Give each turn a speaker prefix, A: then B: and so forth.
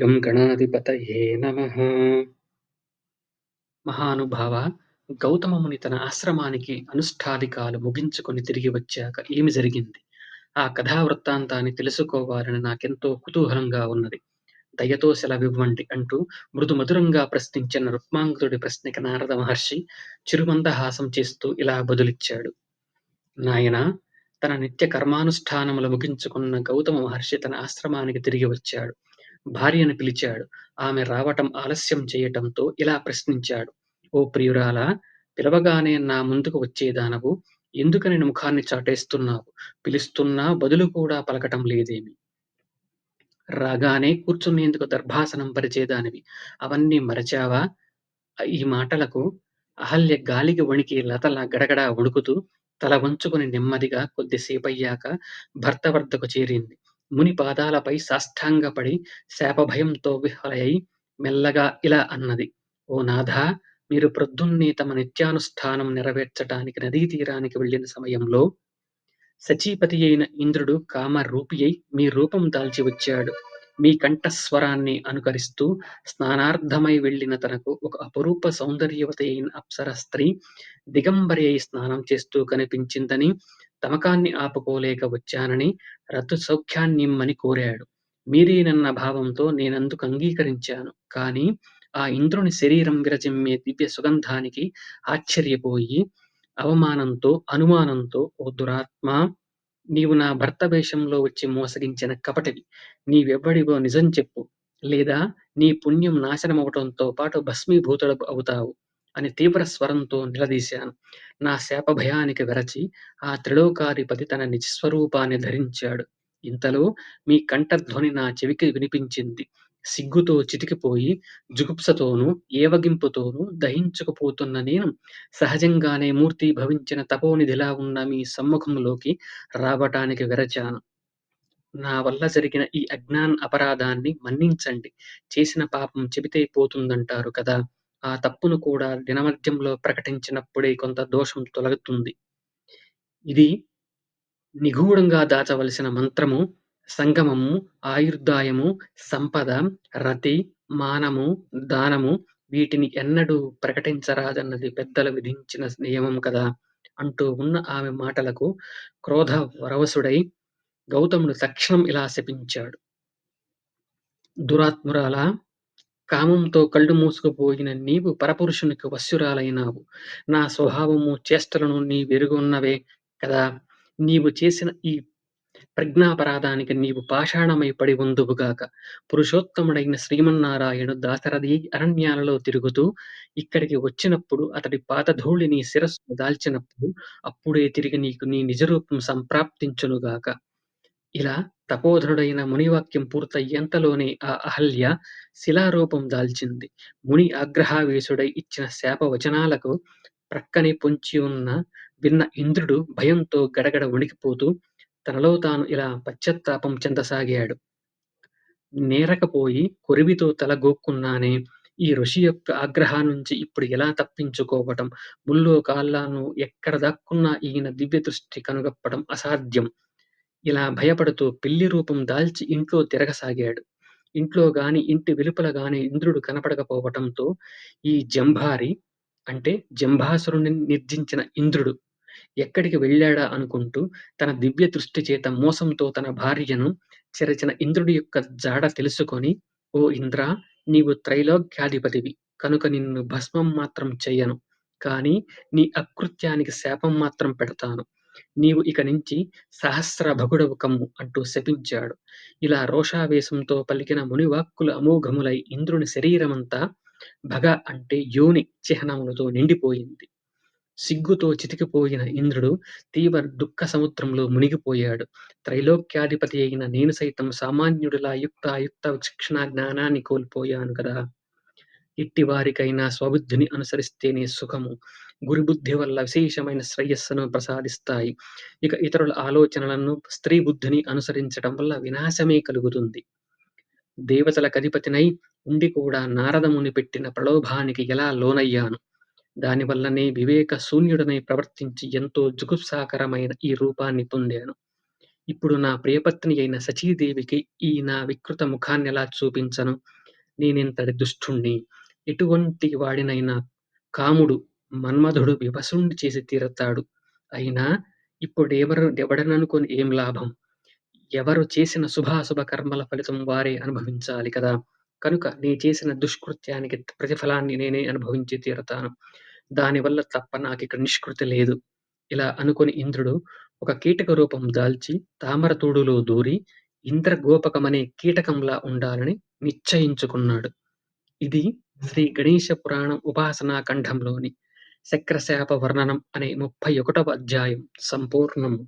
A: గం గణాధిపతయే నమః. మహానుభావ గౌతమముని తన ఆశ్రమానికి అనుష్ఠాధికాలు ముగించుకొని తిరిగి వచ్చాక ఏమి జరిగింది? ఆ కథా వృత్తాంతాన్ని తెలుసుకోవాలని నాకెంతో కుతూహలంగా ఉన్నది. దయతో సెలవివ్వండి అంటూ మృదు మధురంగా ప్రశ్నించిన రుక్మాంగుతుడి ప్రశ్నకి నారద మహర్షి చిరుమందహాసం చేస్తూ ఇలా బదులిచ్చాడు. నాయన తన నిత్య కర్మానుష్ఠానములు ముగించుకున్న గౌతమ మహర్షి తన ఆశ్రమానికి తిరిగి వచ్చాడు. భార్యను పిలిచాడు. ఆమె రావటం ఆలస్యం చేయటంతో ఇలా ప్రశ్నించాడు. ఓ ప్రియురాలా పిలవగానే నా ముందుకు వచ్చేదానవు ఎందుకని ముఖాన్ని చాటేస్తున్నావు? పిలుస్తున్నా బదులు కూడా పలకటం లేదేమి? రాగానే కూర్చునేందుకు దర్భాసనం పరిచేదానివి అవన్నీ మరచావా? ఈ మాటలకు అహల్య గాలికి వణికి లతల గడగడ వణుకుతూ తల వంచుకుని నెమ్మదిగా కొద్దిసేపయ్యాక భర్త వద్దకు చేరింది. ముని పాదాలపై సాష్టాంగపడి శాపభయంతో విహ్వలై మెల్లగా ఇలా అన్నది ఓ నాథా మీరు ప్రొద్దున్నే తమ నిత్యానుష్ఠానం నెరవేర్చటానికి నదీ తీరానికి వెళ్ళిన సమయంలో సచీపతి అయిన ఇంద్రుడు కామరూపియై మీ రూపం దాల్చి వచ్చాడు. మీ కంఠస్వరాన్ని అనుకరిస్తూ స్నానార్థమై వెళ్ళిన తనకు ఒక అపురూప సౌందర్యవతి అయిన అప్సర స్త్రీ దిగంబరి అయి స్నానం చేస్తూ కనిపించిందని తమకాన్ని ఆపుకోలేక వచ్చానని రతు సౌఖ్యాన్నిమ్మని కోరాడు. మీరేనన్న భావంతో నేనందుకు అంగీకరించాను. కానీ ఆ ఇంద్రుని శరీరం విరజిమ్మే దివ్య సుగంధానికి ఆశ్చర్యపోయి అవమానంతో అనుమానంతో ఓ దురాత్మ నీవు నా భర్త వేషంలో వచ్చి మోసగించిన కపటివి. నీవెవ్వడివో నిజం చెప్పు. లేదా నీ పుణ్యం నాశనమవటంతో పాటు భస్మీభూతుడు అవుతావు. అని తీవ్ర స్వరంతో నిలదీశాను. నా శాప భయానికి వెరచి ఆ త్రిలోకాధిపతి తన నిజస్వరూపాన్ని ధరించాడు. ఇంతలో మీ కంఠధ్వని నా చెవికి వినిపించింది. సిగ్గుతో చితికిపోయి జుగుప్సతోనూ ఏవగింపుతోనూ దహించుకుపోతున్న నేను సహజంగానే మూర్తి భవించిన తపోనిధిలా ఉన్న మీ సమ్ముఖంలోకి రావటానికి వెరచాను. నా వల్ల జరిగిన ఈ అజ్ఞాన అపరాధాన్ని మన్నించండి. చేసిన పాపం చెబితే పోతుందంటారు కదా! ఆ తప్పును కూడా దినమధ్యంలో ప్రకటించినప్పుడే కొంత దోషం తొలగుతుంది. ఇది నిగూఢంగా దాచవలసిన మంత్రము సంగమము ఆయుర్దాయము సంపద రతి మానము దానము వీటిని ఎన్నడూ ప్రకటించరాదన్నది పెద్దలు విధించిన నియమం కదా అంటూ ఉన్న ఆమె మాటలకు క్రోధ వరవసుడై గౌతముడు తక్షణం ఇలా శపించాడు. దురాత్మురాలా కామంతో కళ్ళు మూసుకుపోయిన నీవు పరపురుషునికి వశ్యురాలైనావు నా స్వభావము చేష్టలను నీ వెరుగున్నవే కదా. నీవు చేసిన ఈ ప్రజ్ఞాపరాధానికి నీవు పాషాణమై పడి ఉందువుగాక పురుషోత్తముడైన శ్రీమన్నారాయణు దాశరథి అరణ్యాలలో తిరుగుతూ ఇక్కడికి వచ్చినప్పుడు అతడి పాతధూళి నీ శిరస్సు దాల్చినప్పుడు అప్పుడే తిరిగి నీకు నీ నిజరూపం సంప్రాప్తించునుగాక ఇలా తపోధనుడైన మునివాక్యం పూర్తయ్యేంతలోనే ఆ అహల్య శిలారూపం దాల్చింది. ముని ఆగ్రహావేశుడై ఇచ్చిన శాప వచనాలకు ప్రక్కనే పొంచి ఉన్న విన్న ఇంద్రుడు భయంతో గడగడ వణికిపోతూ తనలో తాను ఇలా పశ్చత్తాపం చెందసాగాడు. నేరకపోయి కొరివితో తలగోక్కున్నానే ఈ ఋషి యొక్క ఆగ్రహానుంచి ఇప్పుడు ఎలా తప్పించుకోవటం? ముల్లో కాళ్ళను ఎక్కడ దాక్కున్నా ఈయన దివ్య దృష్టి కనుగప్పడం అసాధ్యం. ఇలా భయపడుతూ పిల్లి రూపం దాల్చి ఇంట్లో తిరగసాగాడు. ఇంట్లో గాని ఇంటి వెలుపల గాని ఇంద్రుడు కనపడకపోవటంతో ఈ జంభారి అంటే జంభాసురుని నిర్జించిన ఇంద్రుడు ఎక్కడికి వెళ్ళాడా అనుకుంటూ తన దివ్య దృష్టి చేత మోసంతో తన భార్యను చెరచిన ఇంద్రుడి యొక్క జాడ తెలుసుకొని ఓ ఇంద్ర నీవు త్రైలోక్యాధిపతివి కనుక నిన్ను భస్మం మాత్రం చెయ్యను. కానీ నీ అకృత్యానికి శాపం మాత్రం పెడతాను. నీవు ఇక నుంచి సహస్ర భగుడవు కమ్ము అంటూ శపించాడు. ఇలా రోషావేశంతో పలికిన మునివాక్కుల అమోఘములై ఇంద్రుని శరీరమంతా భగ అంటే యోని చిహ్నములతో నిండిపోయింది. సిగ్గుతో చితికిపోయిన ఇంద్రుడు తీవ్ర దుఃఖ సముద్రంలో మునిగిపోయాడు. త్రైలోక్యాధిపతి అయిన నేను సైతం సామాన్యుడిలా యుక్త అయుక్త శిక్షణ జ్ఞానాన్ని కోల్పోయాను కదా ఇట్టి వారికైనా స్వబుద్ధిని అనుసరిస్తేనే సుఖము. గురుబుద్ధి వల్ల విశేషమైన శ్రేయస్సును ప్రసాదిస్తాయి ఇక ఇతరుల ఆలోచనలను స్త్రీ బుద్ధిని అనుసరించడం వల్ల వినాశమే కలుగుతుంది దేవతల అధిపతినై ఉండి కూడా నారదముని పెట్టిన ప్రలోభానికి ఎలా లోనయ్యాను దానివల్లనే వివేక శూన్యుడనై ప్రవర్తించి ఎంతో జుగుప్సాకరమైన ఈ రూపాన్ని పొందాను ఇప్పుడు నా ప్రియపత్ని అయిన సచీదేవికి ఈ నా వికృత ముఖాన్నెలా చూపించను? నేనెంతటి దుష్టుణ్ణి! ఎటువంటి వాడినైనా కాముడు మన్మధుడు వివసుండి చేసి తీరతాడు. అయినా ఇప్పుడు ఎవరు ఎవడననుకొని ఏం లాభం? ఎవరు చేసిన శుభాశుభ కర్మల ఫలితం వారే అనుభవించాలి కదా! కనుక నీ చేసిన దుష్కృత్యానికి ప్రతిఫలాన్ని నేనే అనుభవించి తీరతాను. దానివల్ల తప్ప నాకు ఇక్కడ నిష్కృతి లేదు. ఇలా అనుకుని ఇంద్రుడు ఒక కీటక రూపం దాల్చి తామరతూడులో దూరి ఇంద్రగోపకమనే కీటకంలా ఉండాలని నిశ్చయించుకున్నాడు. ఇది శ్రీ గణేశ పురాణం ఉపాసనా ఖండంలోని శక్రశాప వర్ణనం అనే ముప్పై ఒకటవ అధ్యాయం సంపూర్ణము.